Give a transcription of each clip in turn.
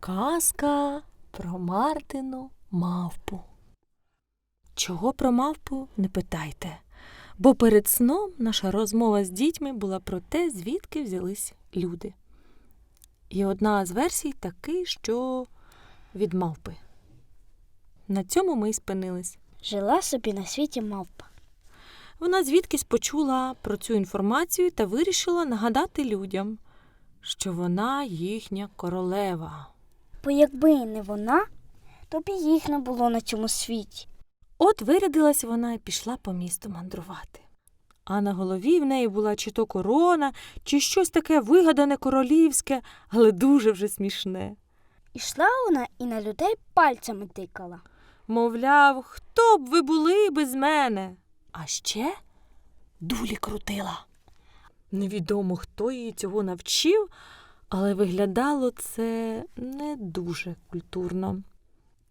Казка про Мартину мавпу. Чого про мавпу не питайте, бо перед сном наша розмова з дітьми була про те, звідки взялись люди. І одна з версій такий, що від мавпи. На цьому ми й спинились. Жила собі на світі мавпа. Вона звідкись почула про цю інформацію та вирішила нагадати людям, що вона їхня королева. Бо якби не вона, то б їх не було на цьому світі. От вирядилась вона і пішла по місту мандрувати. А на голові в неї була чи то корона, чи щось таке вигадане королівське, але дуже вже смішне. Ішла вона і на людей пальцями тикала. Мовляв, хто б ви були без мене? А ще дулі крутила. Невідомо, хто її цього навчив, але виглядало це не дуже культурно.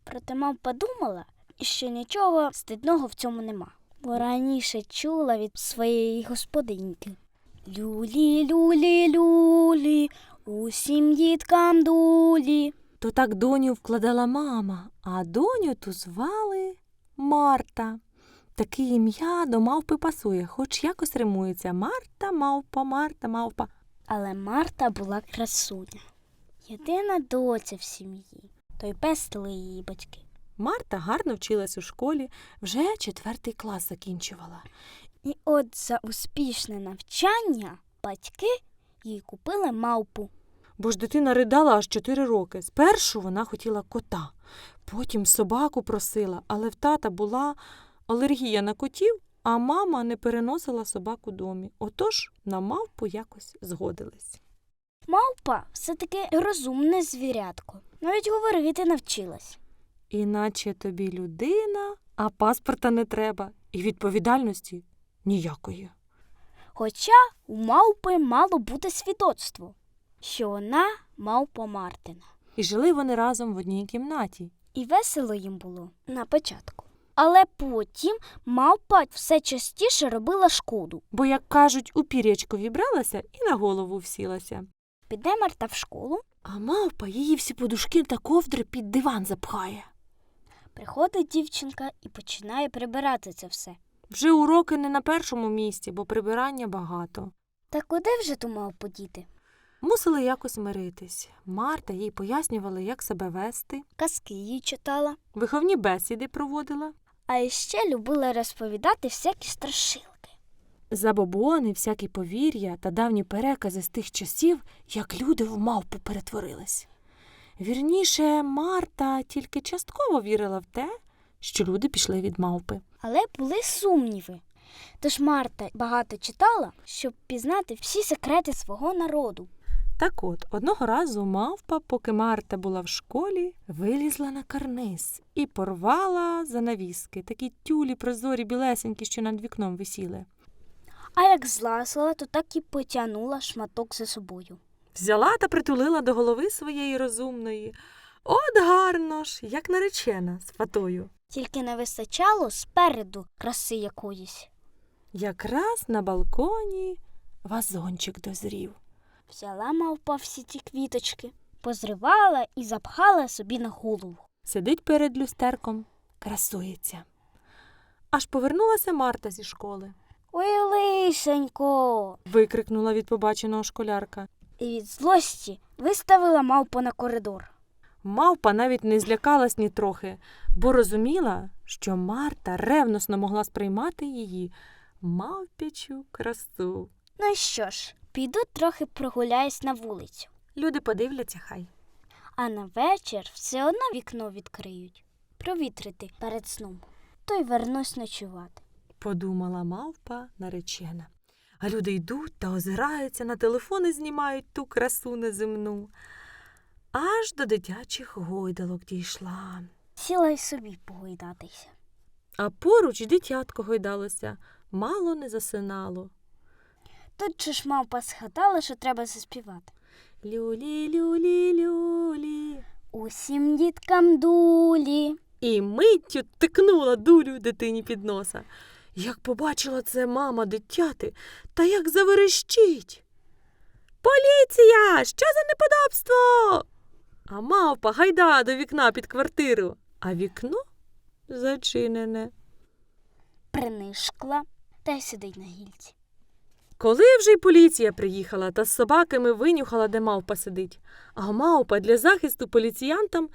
Проте мавпа думала, що нічого стидного в цьому нема. Бо раніше чула від своєї господиньки. Люлі, люлі, люлі, усім діткам дулі. То так доню вкладала мама, а доню ту звали Марта. Таке ім'я до мавпи пасує, хоч якось римується Марта, мавпа, Марта, мавпа. Але Марта була красуня. Єдина доця в сім'ї. То й пестили її батьки. Марта гарно вчилась у школі, вже четвертий клас закінчувала. І от за успішне навчання батьки їй купили мавпу. Бо ж дитина ридала аж чотири роки. Спершу вона хотіла кота, потім собаку просила, але в тата була алергія на котів, а мама не переносила собаку домі. Отож на мавпу якось згодились. Мавпа все-таки розумне звірятко. Навіть говорити навчилась. Іначе тобі людина, а паспорта не треба, і відповідальності ніякої. Хоча у мавпи мало бути свідоцтво, що вона мавпа Мартина. І жили вони разом в одній кімнаті. І весело їм було на початку. Але потім мавпа все частіше робила шкоду. Бо, як кажуть, у пірячко вібралася і на голову всілася. Піде Марта в школу, А мавпа її всі подушки та ковдри під диван запхає. приходить дівчинка і починає прибирати це все. Вже уроки не на першому місці, бо прибирання багато. Та куди вже ту мавпу діти? Мусили якось миритись. Марта їй пояснювала, як себе вести, Казки їй читала, виховні бесіди проводила, а іще любила розповідати всякі страшилки. забобони, всякі повір'я та давні перекази з тих часів, як люди в мавпу перетворились. Вірніше, Марта тільки частково вірила в те, що люди пішли від мавпи. Але були сумніви. Тож Марта багато читала, щоб пізнати всі секрети свого народу. Так от, одного разу мавпа, поки Марта була в школі, вилізла на карниз і порвала занавіски, такі тюлі прозорі білесенькі, що над вікном висіли. А як злазила, то так і потягнула шматок за собою. Взяла та притулила до голови своєї розумної. От гарно ж, як наречена з фатою. Тільки не вистачало спереду краси якоїсь. Якраз на балконі вазончик дозрів. Взяла мавпа всі ті квіточки, позривала і запхала собі на голову. Сидить перед люстерком, красується. Аж повернулася Марта зі школи. Ой, лишенько. Викрикнула від побаченого школярка. І від злості виставила мавпу на коридор. Мавпа навіть не злякалась ні трохи, бо розуміла, що Марта ревносно могла сприймати її мавпячу красу. Ну що ж, піду трохи прогуляюсь на вулицю, Люди подивляться хай. а на вечір все одно вікно відкриють. Провітрити перед сном, то й вернусь ночувати. подумала мавпа наречена. А люди йдуть та озираються, на телефони знімають ту красу неземну. Аж до дитячих гойдалок дійшла. Сіла й собі погойдатися. А поруч дитятко гойдалося, мало не засинало. Тут же ж мавпа згадала, що треба заспівати. Люлі, люлі, люлі. Усім діткам дулі. І миттю тикнула дулю дитині під носа. Як побачила це мама дитяти, та як заверещить. Поліція! Що за неподобство? А мавпа гайда до вікна під квартиру, а вікно зачинене. Принишкла та й сидить на гільці. Коли вже й поліція приїхала та з собаками винюхала, де мавпа сидить, а мавпа для захисту поліціянтам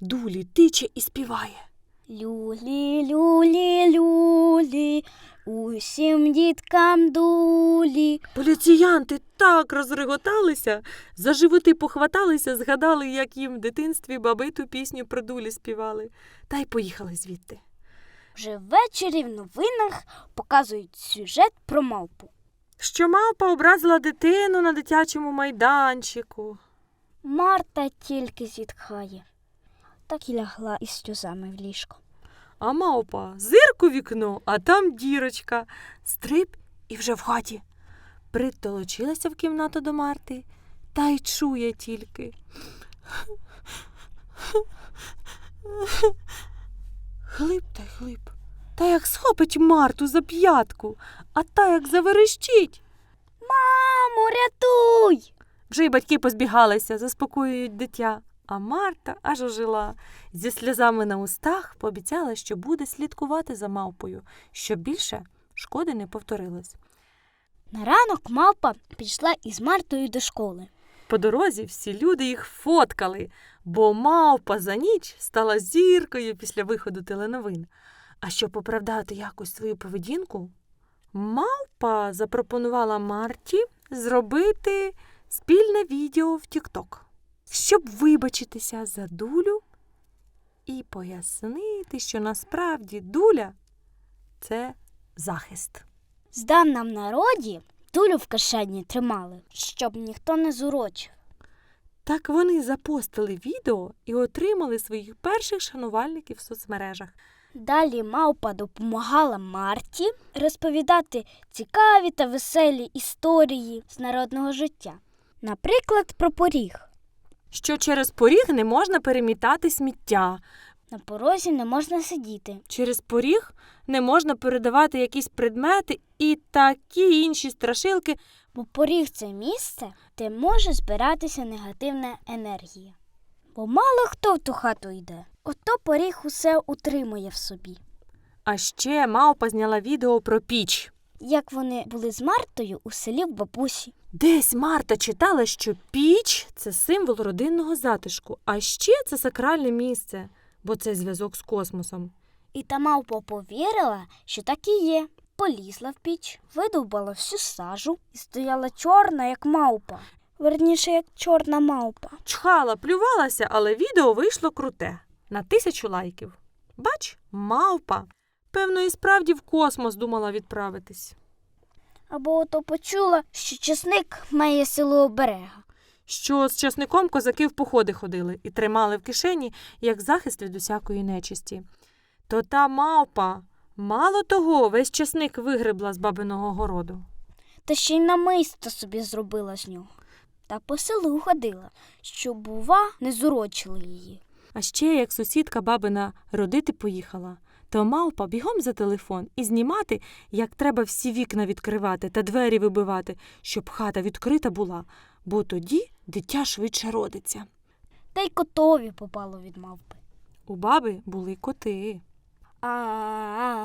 дулі тиче і співає. Люлі, люлі, люлі, усім діткам дулі. Поліціянти так розреготалися, за животи похваталися, згадали, як їм в дитинстві баби ту пісню про дулі співали, та й поїхали звідти. Вже ввечері в новинах показують сюжет про мавпу. Що мавпа образила дитину на дитячому майданчику. Марта тільки зітхає. Так і лягла із сльозами в ліжко. А мавпа зирк у вікно, а там дірочка. Стрип і вже в хаті. Притолочилася в кімнату до Марти та й чує тільки. Хлип та й хлип. Та як схопить Марту за п'ятку, а та як заверещить. Мамо, рятуй! Вже й батьки позбігалися, заспокоюють дитя. А Марта аж ожила. Зі сльозами на устах пообіцяла, що буде слідкувати за мавпою, щоб більше шкоди не повторилось. На ранок мавпа пішла із Мартою до школи. По дорозі всі люди їх фоткали, бо мавпа за ніч стала зіркою після виходу теленовин. А щоб оправдати якось свою поведінку, мавпа запропонувала Марті зробити спільне відео в Тікток, щоб вибачитися за дулю і пояснити, що насправді дуля це захист. З нам народі дулю в кишені тримали, щоб ніхто не зурочив. Так вони запостили відео і отримали своїх перших шанувальників в соцмережах. Далі мавпа допомагала Марті розповідати цікаві та веселі історії з народного життя. Наприклад, про поріг. Що через поріг не можна перемітати сміття, На порозі не можна сидіти. через поріг не можна передавати якісь предмети і такі інші страшилки. Бо поріг це місце, де може збиратися негативна енергія. Бо мало хто в ту хату йде. Ото поріг усе утримує в собі. А ще мавпа зняла відео про піч. Як вони були з Мартою у селі в бабусі. Десь Марта читала, що піч це символ родинного затишку, а ще це сакральне місце, бо це зв'язок з космосом. І та мавпа повірила, що так і є. Полізла в піч, видовбала всю сажу і стояла чорна, як мавпа. Верніше, як чорна мавпа. Чхала, плювалася, але відео вийшло круте на тисячу лайків. Бач, мавпа. Певно, і справді в космос думала відправитись. Або ото почула, що чесник має силу оберега. Що з часником козаки в походи ходили і тримали в кишені як захист від усякої нечисті. То та мавпа, мало того, весь часник вигребла з бабиного городу. Та ще й намисто собі зробила з нього. Та по селу ходила, щоб, бува, не зурочили її. А ще як сусідка бабина родити поїхала, то мавпа бігом за телефон і знімати, як треба всі вікна відкривати та двері вибивати, щоб хата відкрита була, бо тоді дитя швидше родиться. Та й котові попало від мавпи. У баби були коти. А-а-а,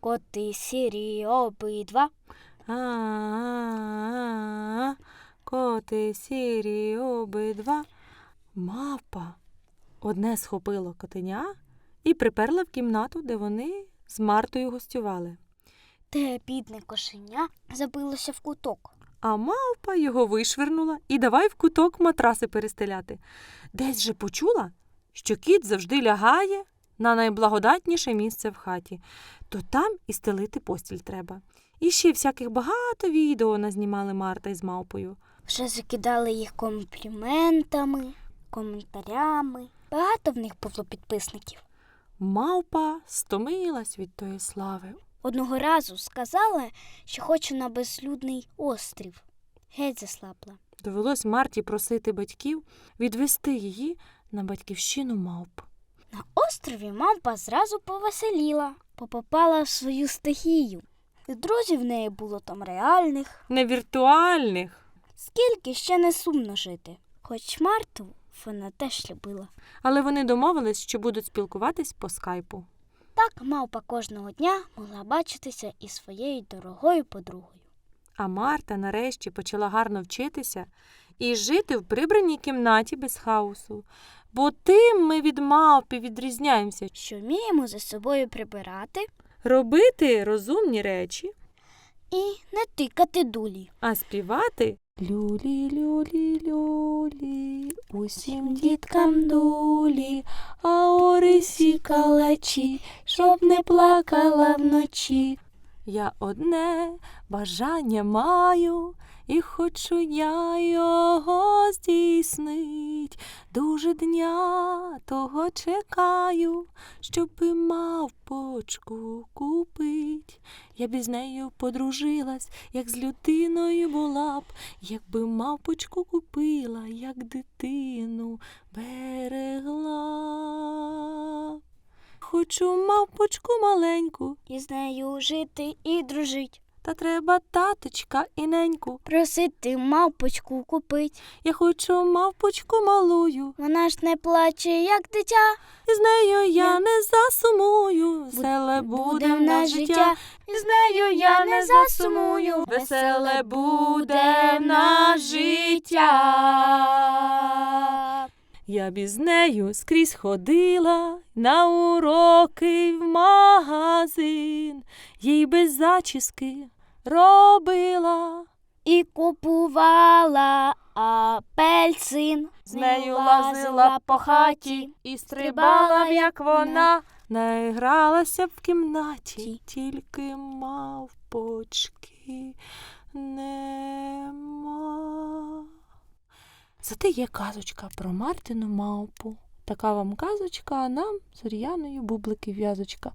коти сірі обидва. А-а-а, коти сірі обидва. Мавпа одне схопило котеня і приперла в кімнату, де вони з Мартою гостювали. Те бідне кошеня забилося в куток. А мавпа його вишвернула і давай в куток матраси перестеляти. Десь же почула, що кіт завжди лягає на найблагодатніше місце в хаті, то там і стелити постіль треба. І ще всяких багато відео назнімали Марта із мавпою. Вже закидали їх компліментами, коментарями. Багато в них було підписників. Мавпа стомилась від тої слави. Одного разу сказала, що хоче на безлюдний острів. Геть заслабла. Довелось Марті просити батьків відвести її на батьківщину мавп. На острові мавпа зразу повеселіла, попопала в свою стихію. І друзів в неї було там реальних. Не віртуальних. Скільки ще не сумно жити, Хоч Марту вона теж любила. Але вони домовились, що будуть спілкуватись по скайпу. Так мавпа кожного дня могла бачитися із своєю дорогою подругою. А Марта нарешті почала гарно вчитися і жити в прибраній кімнаті без хаосу. Бо тим ми від мавпи відрізняємося. Що вміємо за собою прибирати Робити розумні речі, і не тикати дулі. а співати Люлі, люлі, люлі, усім діткам дулі, а орисі калачі, щоб не плакала вночі. Я одне бажання маю, і хочу я його здійснить. Дуже дня того чекаю, щоби мавпочку купить. Я б із нею подружилась, як з людиною була б, якби мавпочку купила, як дитину берегла. Хочу мавпочку маленьку, І з нею жити і дружить. Та треба таточка і неньку. Просити мавпочку купить. Я хочу мавпочку малую, Вона ж не плаче, як дитя. і з нею я Я- не засумую. Веселе буде в нас життя, І з нею я не засумую. Веселе буде в нас життя. Я б із нею скрізь ходила на уроки в магазин, їй без зачіски робила. І купувала апельсин. З нею лазила по хаті і стрибала як вона. Наігралася в кімнаті, тільки мавпочки нема. Зате є казочка про Мартину мавпу. Така вам казочка, а нам з Оріяною бублики в'язочка.